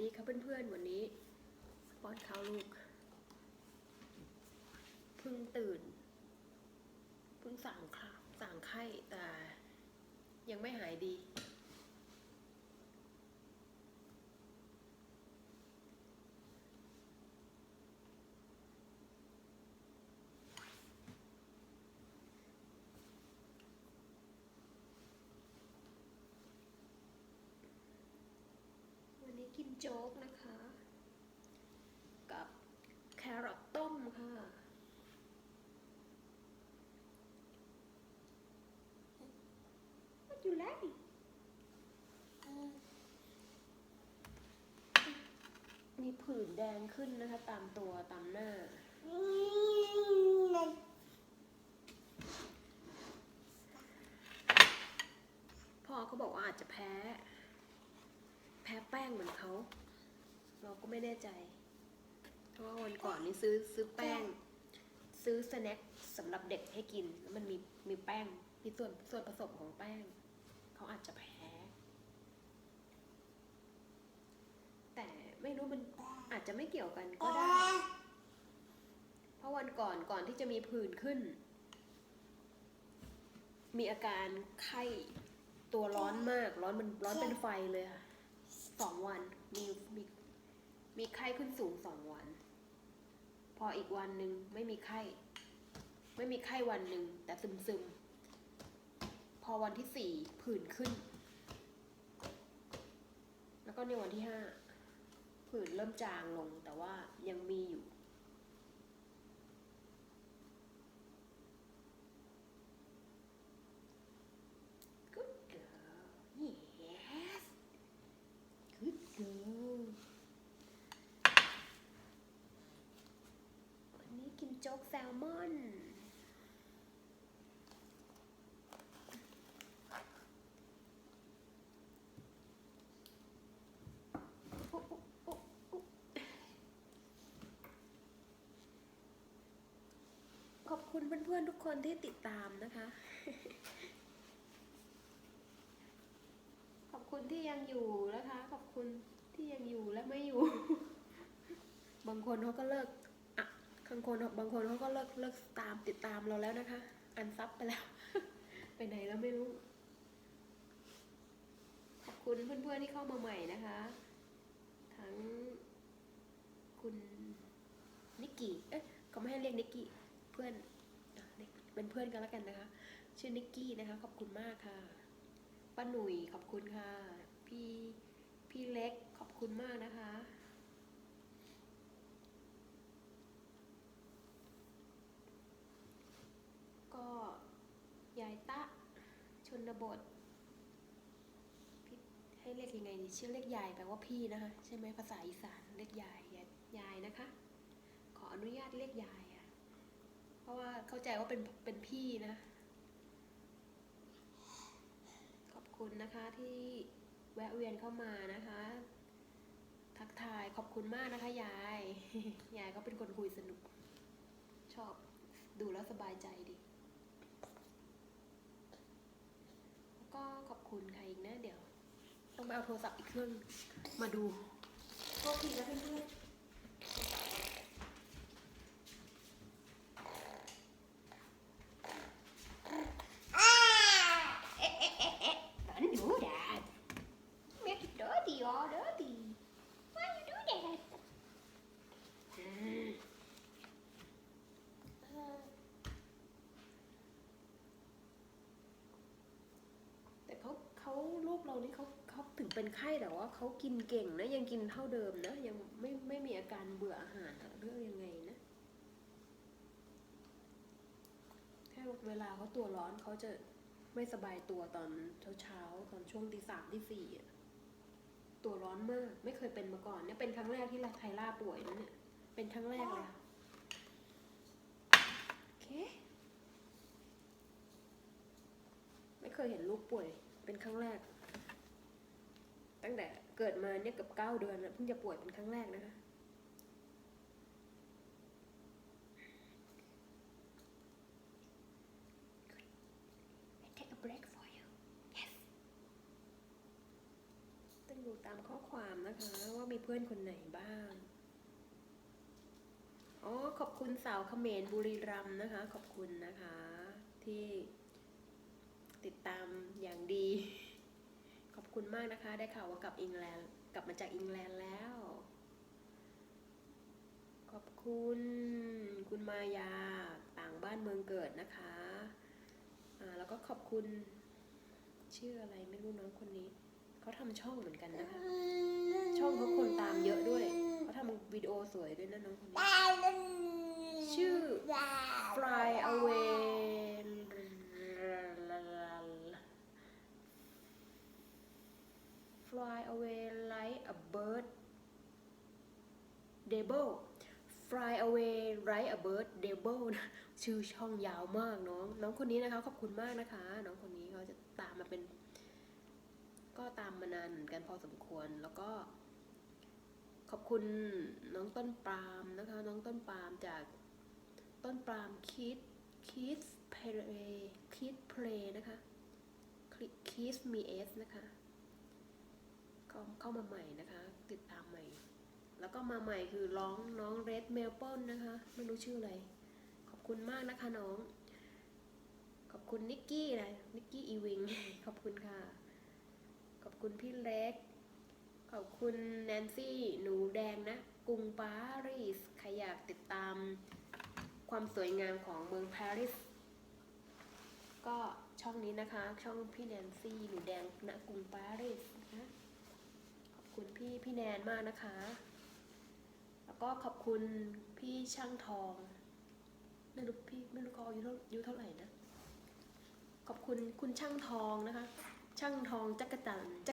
ดีครับเพื่อนๆ วันนี้ป้อนข้าวลูกเพิ่งตื่นเพิ่งสั่งข้าสั่งไข้แต่ยังไม่หายดี กินโจ๊กนะคะ กับแครอทต้มค่ะอยู่แล้วมีผื่นแดงขึ้นนะคะ ตามตัวตามหน้า พ่อเขาบอกว่าอาจจะแพ้ เหมือนเขา เราก็ไม่แน่ใจ เพราะว่าวันก่อนนี้ซื้อซื้อแป้ง ซื้อสแน็คสำหรับเด็กให้กินแล้วมันมีมีแป้งมีส่วนส่วนผสมของแป้ง เขาอาจจะแพ้ แต่ไม่รู้มันอาจจะไม่เกี่ยวกันก็ได้ เพราะวันก่อนก่อนที่จะมีผื่นขึ้น มีอาการไข้ตัวร้อนมาก ร้อนมันร้อนเป็นไฟเลยค่ะ สองวัน มีมีมีไข้ขึ้นสูงสองวัน พออีกวันหนึ่งไม่มีไข้ ไม่มีไข้วันหนึ่งแต่ซึมซึมๆพอวันที่สี่ผื่นขึ้น แล้วก็ในวันที่ห้าผื่นเริ่มจางลงแต่ว่ายังมีอยู่ Good girl. Yes. Good girl. วันนี้กินโจ๊กแซลมอนขอบคุณเพื่อนๆทุกคนที่ติดตามนะคะ ขอบคุณที่ยังอยู่นะคะ ขอบคุณที่ยังอยู่และไม่อยู่ บางคนเขาก็เลิกางคนบางคนเขาก็เลิกเลิกตามติดตามเราแล้วนะคะ อันซับไปแล้ว ไปไหนแล้วไม่รู้ ขอบคุณเพื่อนๆที่เข้ามาใหม่นะคะ ทั้งคุณนิกกี้เอ๊ะเขาไม่ให้เรียกนิกกี้เพื่อนเรียกเป็นเพื่อนกันแล้วกันนะคะ ชื่อนิกกี้นะคะ ขอบคุณมากค่ะป้าหนุ่ยขอบคุณค่ะ พี่พี่เล็กขอบคุณมากนะคะ ก็ยายตะชน บทให้เรียกยังไงดีชื่อเรียกยายแปลว่าพี่นะคะ ใช่ไหมภาษาอีสานเรียกยายยายยายนะคะ ขออนุญาตเรียกยายอะ เพราะว่าเข้าใจว่าเป็นเป็นพี่นะ ขอบคุณนะคะที่แวะเวียนเข้ามานะคะ ทักทายขอบคุณมากนะคะ ยาย ยายก็เป็นคนคุยสนุก ชอบดูแล้วสบายใจดี แล้ว ก็ขอบคุณใครอีกนะเดี๋ยว ต้องไปเอาโทรศัพท์อีกเครื่องมาดูโทษทีนะเพื่อนๆ Don't do that. Make it dirty, all dirty. Why you do that? อืมเออแต่เขาเขา ลูกเรานี่เขาเขาถึงเป็นไข้แต่ว่าเขากินเก่งนะยังกินเท่าเดิมนะยังไม่ไม่มีอาการเบื่ออาหารหรือยังไงนะแค่เวลาเขาตัวร้อนเขาจะไม่สบายตัวตอนเช้าเช้าๆตอนช่วงตีสามตีสี่อะตัวร้อนมาก ไม่เคยเป็นมาก่อนเนี่ยเป็นครั้งแรกที่ไทล่าป่วยนะเนี่ยเป็นครั้งแรกเลยค่ะโอเคไม่เคยเห็นลูกป่วย เป็นครั้งแรก ตั้งแต่เกิดมาเนี่ยเกับเก้าเดือนแล้วเพิ่งจะป่วยเป็นครั้งแรกนะคะ I take a break for you yes ต้องดูตามข้อความนะคะ ว่ามีเพื่อนคนไหนบ้าง อ๋อ ขอบคุณสาวเขมรบุรีรัมย์นะคะ ขอบคุณนะคะ ที่ติดตามอย่างดีขอบ คุณมากนะคะ ได้ข่าวว่ากลับอังกฤษกลับมาจากอังกฤษแล้ว ขอบคุณ คุณมายา ต่างบ้านเมืองเกิดนะคะอ่าแล้วก็ขอบคุณ ชื่ออะไรไม่รู้น้องคนนี้ เขาทำช่องเหมือนกันนะคะ ช่องเขาคนตามเยอะด้วย เขาทำวิดีโอสวยด้วยนะน้องคนนี้ ชื่อ fly away fly away like a bird devil fly away like a bird devil นะชื่อช่องยาวมากน้อง น้องคนนี้นะคะ ขอบคุณมากนะคะ น้องคนนี้เขาจะตามมาเป็น ก็ตามมานานเหมือนกันพอสมควรแล้วก็ ขอบคุณน้องต้นปาล์มนะคะ น้องต้นปาล์มจากต้นปาล์มคิดคิดเพลย์คิดเพลย์นะคะคิสมีเอสนะคะเข้ามาใหม่นะคะ ติดตามใหม่ แล้วก็มาใหม่คือร้องน้องเรดเมลเปิลนะคะไม่รู้ชื่ออะไร ขอบคุณมากนะคะน้อง ขอบคุณนิกกี้นะนิกกี้อีวิงขอบคุณค่ะ ขอบคุณพี่เล็ก ขอบคุณแนนซี่หนูแดงนะกรุงปารีสใครอยากติดตามความสวยงามของเมืองปารีสก็ช่องนี้นะคะ ช่องพี่แนนซี่หนูแดงณกรุงปารีสนะขอบคุณพี่พี่แนนมากนะคะ ก็ขอบคุณพี่ช่างทองไม่รู้พี่ไม่รู้เขาอายุเท่าอายุเท่าไหร่นะ ขอบคุณคุณช่างทองนะคะ ช่างทองจักรจันทร์จั